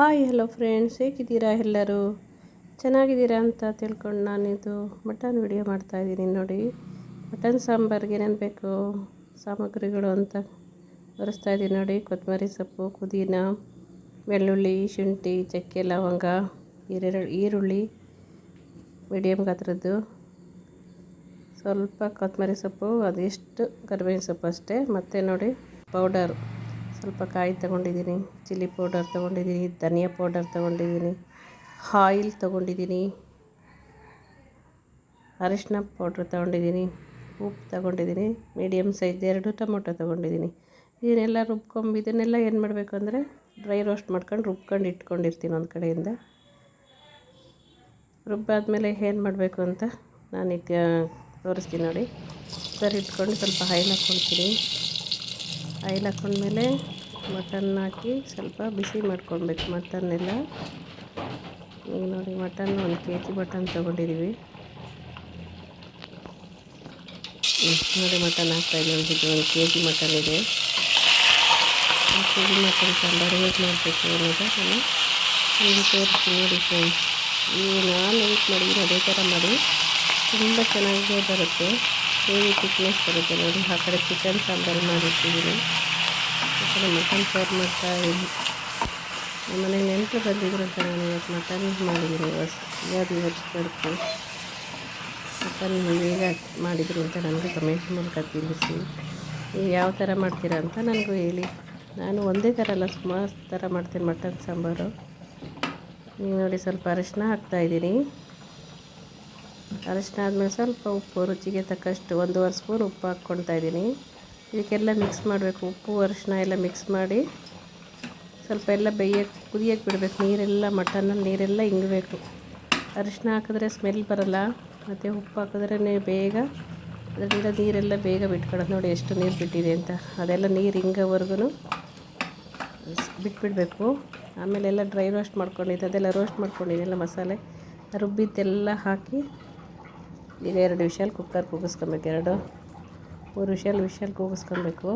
Hi hello friends ಹೇಗಿದ್ದೀರಾ ಎಲ್ಲರೂ? ಚೆನ್ನಾಗಿದ್ದೀರಾ ಅಂತ ತಿಳ್ಕೊಂಡು ನಾನಿದು ಮಟನ್ ವಿಡಿಯೋ ಮಾಡ್ತಾಯಿದ್ದೀನಿ ನೋಡಿ. ಮಟನ್ ಸಾಂಬಾರ್ಗೆ ಏನೇನು ಬೇಕು? ಸಾಮಗ್ರಿಗಳು ಅಂತ ಬರೆಸ್ತಾ ಇದ್ದೀನಿ ನೋಡಿ. ಕೊತ್ತಂಬರಿ ಸೊಪ್ಪು, ಪುದೀನ, ಬೆಳ್ಳುಳ್ಳಿ, ಶುಂಠಿ, ಚಕ್ಕೆ, ಲವಂಗ ಈರುಳ್ಳಿ ಈರುಳ್ಳಿ ಮೀಡಿಯಮ್ ಗಾತ್ರದ್ದು. ಸ್ವಲ್ಪ ಕೊತ್ತಂಬರಿ ಸೊಪ್ಪು ಅದೆಷ್ಟು ಕರ್ಬೇವಿನ ಸೊಪ್ಪು ಅಷ್ಟೇ. ಮತ್ತು ನೋಡಿ ಪೌಡರ್ ಸ್ವಲ್ಪ ಕಾಯಿ ತೊಗೊಂಡಿದ್ದೀನಿ, ಚಿಲ್ಲಿ ಪೌಡರ್ ತೊಗೊಂಡಿದ್ದೀನಿ, ಧನಿಯಾ ಪೌಡರ್ ತೊಗೊಂಡಿದ್ದೀನಿ, ಆಯಿಲ್ ತೊಗೊಂಡಿದ್ದೀನಿ, ಅರಿಶಿನ ಪೌಡ್ರ್ ತೊಗೊಂಡಿದ್ದೀನಿ, ಉಪ್ಪು ತೊಗೊಂಡಿದ್ದೀನಿ ಮೀಡಿಯಮ್ ಸೈಜ್ ಎರಡು ಟೊಮೊಟೊ ತೊಗೊಂಡಿದ್ದೀನಿ. ಇದನ್ನೆಲ್ಲ ರುಬ್ಕೊಂಬ, ಇದನ್ನೆಲ್ಲ ಏನು ಮಾಡಬೇಕು ಅಂದರೆ ಡ್ರೈ ರೋಸ್ಟ್ ಮಾಡ್ಕೊಂಡು ರುಬ್ಕೊಂಡು ಇಟ್ಕೊಂಡಿರ್ತೀನಿ ಒಂದು ಕಡೆಯಿಂದ. ರುಬ್ಬಾದಮೇಲೆ ಏನು ಮಾಡಬೇಕು ಅಂತ ನಾನು ಈಗ ತೋರಿಸ್ತೀನಿ ನೋಡಿ. ಸರಿ, ಇಟ್ಕೊಂಡು ಸ್ವಲ್ಪ ಆಯಿಲ್ ಹಾಕ್ಕೊಳ್ತೀನಿ. ಆಯಿಲ್ ಹಾಕೊಂಡ್ಮೇಲೆ ಮಟನ್ ಹಾಕಿ ಸ್ವಲ್ಪ ಬಿಸಿ ಮಾಡ್ಕೊಳ್ಬೇಕು ಮಟನ್ನೆಲ್ಲ. ಈಗ ನೋಡಿ ಮಟನ್ ಒಂದು ಕೆ ಜಿ ಮಟನ್ ತೊಗೊಂಡಿದ್ದೀವಿ. ನೋಡಿ ಮಟನ್ ಹಾಕ್ತಾಯಿದ್ದೀವಿ ಒಂದು ಕೆ ಜಿ ಮಟನ್ ಇದೆ. ಒಂದು K G mutton sambar use ಮಾಡಬೇಕು ಅನ್ನೋದು ನಾನು ನಿಮಗೆ ತೋರಿಸ್ತೀನಿ ನೋಡಿ ಫ್ರೆಂಡ್ಸ್. ನೀವು ನಾನು ಯೂಸ್ ಮಾಡಿದ್ದೀನಿ ಅದೇ ಥರ ಮಾಡಿ. ತುಂಬ ಚೆನ್ನಾಗಿ ಬರುತ್ತೆ. ಹೇಗೆ ತಿಕ್ನೆಸ್ ಬರುತ್ತೆ ನೋಡಿ. ಆ ಕಡೆ ಚಿಕನ್ ಸಾಂಬಾರು ಮಾಡಿರ್ತಿದ್ದೀನಿ ಆ ಕಡೆ ಮಟನ್ ಫ್ರೈ ಮಾಡ್ತಾ ಇದ್ದೀನಿ. ನಮ್ಮ ಮನೆಗೆ ನೆಂಟರು ಬಂದಿದ್ರು ಅಂತ ನಾನು ಇವತ್ತು ಮಟನ್ ಮಾಡಿದ್ದೀನಿ ಯಾವುದು ಇವತ್ತು ಬರುತ್ತೆ. ಮಟನ್ ಹೇಗೆ ಮಾಡಿದ್ರು ಅಂತ ನನಗೆ ಕಮೆಂಟ್ ಮೂಲಕ ತಿಳಿಸಿ. ನೀವು ಯಾವ ಥರ ಮಾಡ್ತೀರಾ ಅಂತ ನನಗೂ ಹೇಳಿ. ನಾನು ಒಂದೇ ಥರ ಅಲ್ಲ, ಸುಮಾರು ಥರ ಮಾಡ್ತೀನಿ ಮಟನ್, ಸಾಂಬಾರು. ನೀವು ನೋಡಿ ಸ್ವಲ್ಪ ಅರಿಶಿನ ಹಾಕ್ತಾಯಿದ್ದೀನಿ ಅರಿಶಿನ ಆದಮೇಲೆ ಸ್ವಲ್ಪ ಉಪ್ಪು, ರುಚಿಗೆ ತಕ್ಕಷ್ಟು ಒಂದೂವರೆ ಸ್ಪೂನ್ ಉಪ್ಪು ಹಾಕ್ಕೊಳ್ತಾ ಇದ್ದೀನಿ. ಇದಕ್ಕೆಲ್ಲ ಮಿಕ್ಸ್ ಮಾಡಬೇಕು. ಉಪ್ಪು, ಅರಿಶಿನ ಎಲ್ಲ ಮಿಕ್ಸ್ ಮಾಡಿ ಸ್ವಲ್ಪ ಎಲ್ಲ ಬೇಯಕ್ಕೆ ಕುದಿಯಕ್ಕೆ ಬಿಡಬೇಕು. ನೀರೆಲ್ಲ, ಮಟನಲ್ಲಿ ನೀರೆಲ್ಲ ಇಂಗಬೇಕು. ಅರಿಶಿನ ಹಾಕಿದ್ರೆ ಸ್ಮೆಲ್ ಬರಲ್ಲ. ಮತ್ತು ಉಪ್ಪು ಹಾಕಿದ್ರೆ ಬೇಗ, ಅದರಿಂದ ನೀರೆಲ್ಲ ಬೇಗ ಬಿಟ್ಕೊಳ್ಳೋದು ನೋಡಿ ಎಷ್ಟು ನೀರು ಬಿಟ್ಟಿದೆ ಅಂತ. ಅದೆಲ್ಲ ನೀರು ಹಿಂಗೋವರೆಗೂ ಬಿಟ್ಬಿಡಬೇಕು. ಆಮೇಲೆ ಎಲ್ಲ ಡ್ರೈ ರೋಸ್ಟ್ ಮಾಡ್ಕೊಂಡಿದ್ದೆ. ಅದೆಲ್ಲ ರೋಸ್ಟ್ ಮಾಡ್ಕೊಂಡಿದ್ದೆಲ್ಲ ಮಸಾಲೆ. ರುಬ್ಬಿದ್ದೆಲ್ಲ ಹಾಕಿ ಈಗ ಎರಡು ವಿಷಲ್ ಕುಕ್ಕರ್ ಕೂಗಿಸ್ಕೊಬೇಕು, ಎರಡು. ಮೂರು ವಿಷಲ್ ವಿಷಲ್ ಕೂಗಿಸ್ಕೊಬೇಕು.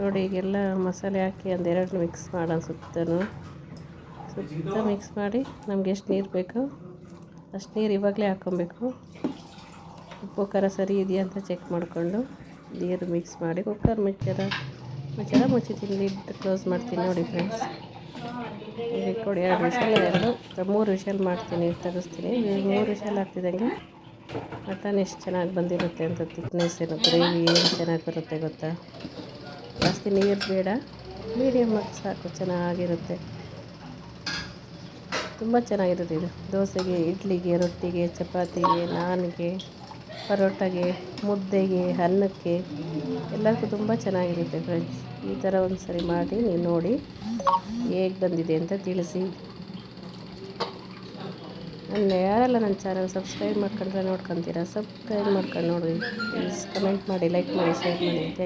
ನೋಡಿ, ಈಗೆಲ್ಲ ಮಸಾಲೆ ಹಾಕಿ ಒಂದೆರಡು ಮಿಕ್ಸ್ ಮಾಡೋಣ ಸುತ್ತನು ಸುತ್ತ ಮಿಕ್ಸ್ ಮಾಡಿ ನಮ್ಗೆ ಎಷ್ಟು ನೀರು ಬೇಕು, ಅಷ್ಟು ನೀರು ಇವಾಗಲೇ ಹಾಕ್ಕೊಬೇಕು ಉಪ್ಪು, ಖಾರ ಸರಿ ಇದೆಯಾ ಅಂತ ಚೆಕ್ ಮಾಡಿಕೊಂಡು ನೀರು ಮಿಕ್ಸ್ ಮಾಡಿ, ಕುಕ್ಕರ್ ಮುಚ್ಚರ ಮುಚ್ಚರ ಮುಚ್ಚಿತೀನಿ ಲಿಡ್ ಕ್ಲೋಸ್ ಮಾಡ್ತೀನಿ ನೋಡಿ ಫ್ರೆಂಡ್ಸ್ ಈಗ ಕೊಡಿ, ಎರಡು ವಿಷಲ್ ಎರಡು ಮೂರು ವಿಷಲ್ ಮಾಡ್ತೀನಿ ತರಿಸ್ತೀನಿ. ಮೂರು ವಿಷಲ್ ಹಾಕ್ತಿದ್ದಂಗೆ ಮಟನ್ ಎಷ್ಟು ಚೆನ್ನಾಗಿ ಬಂದಿರುತ್ತೆ ಅಂತ ತಿಕ್ನೆಸ್ ಏನು ಗ್ರೇವಿ ಏನು ಚೆನ್ನಾಗಿ ಬರುತ್ತೆ ಗೊತ್ತಾ? ಜಾಸ್ತಿ ನೀರು ಬೇಡ ಮೀಡಿಯಮ್ ಸಾಕು, ಚೆನ್ನಾಗಿರುತ್ತೆ. ತುಂಬ ಚೆನ್ನಾಗಿರುತ್ತೆ ಇದು. ದೋಸೆಗೆ, ಇಡ್ಲಿಗೆ, ರೊಟ್ಟಿಗೆ, ಚಪಾತಿಗೆ, ನಾನ್ಗೆ. ಪರೋಟಗೆ, ಮುದ್ದೆಗೆ, ಅನ್ನಕ್ಕೆ ಎಲ್ಲದಕ್ಕೂ ತುಂಬ ಚೆನ್ನಾಗಿರುತ್ತೆ ಫ್ರೆಂಡ್ಸ್ ಈ ಥರ ಒಂದು ಸರಿ ಮಾಡಿ ನೀವು ನೋಡಿ ಹೇಗೆ ಬಂದಿದೆ ಅಂತ ತಿಳಿಸಿ. ನನ್ನ ಯಾರೆಲ್ಲ ನನ್ನ ಚಾನಲ್ ಸಬ್ಸ್ಕ್ರೈಬ್ ಮಾಡ್ಕೊಂಡ್ರೆ ನೋಡ್ಕೊತೀರಾ? ಸಬ್ಸ್ಕ್ರೈಬ್ ಮಾಡ್ಕೊಂಡು ನೋಡಿ. ಪ್ಲೀಸ್ ಕಮೆಂಟ್ ಮಾಡಿ ಲೈಕ್ ಮಾಡಿ ಶೇರ್ ಮಾಡಿ. ಥ್ಯಾಂಕ್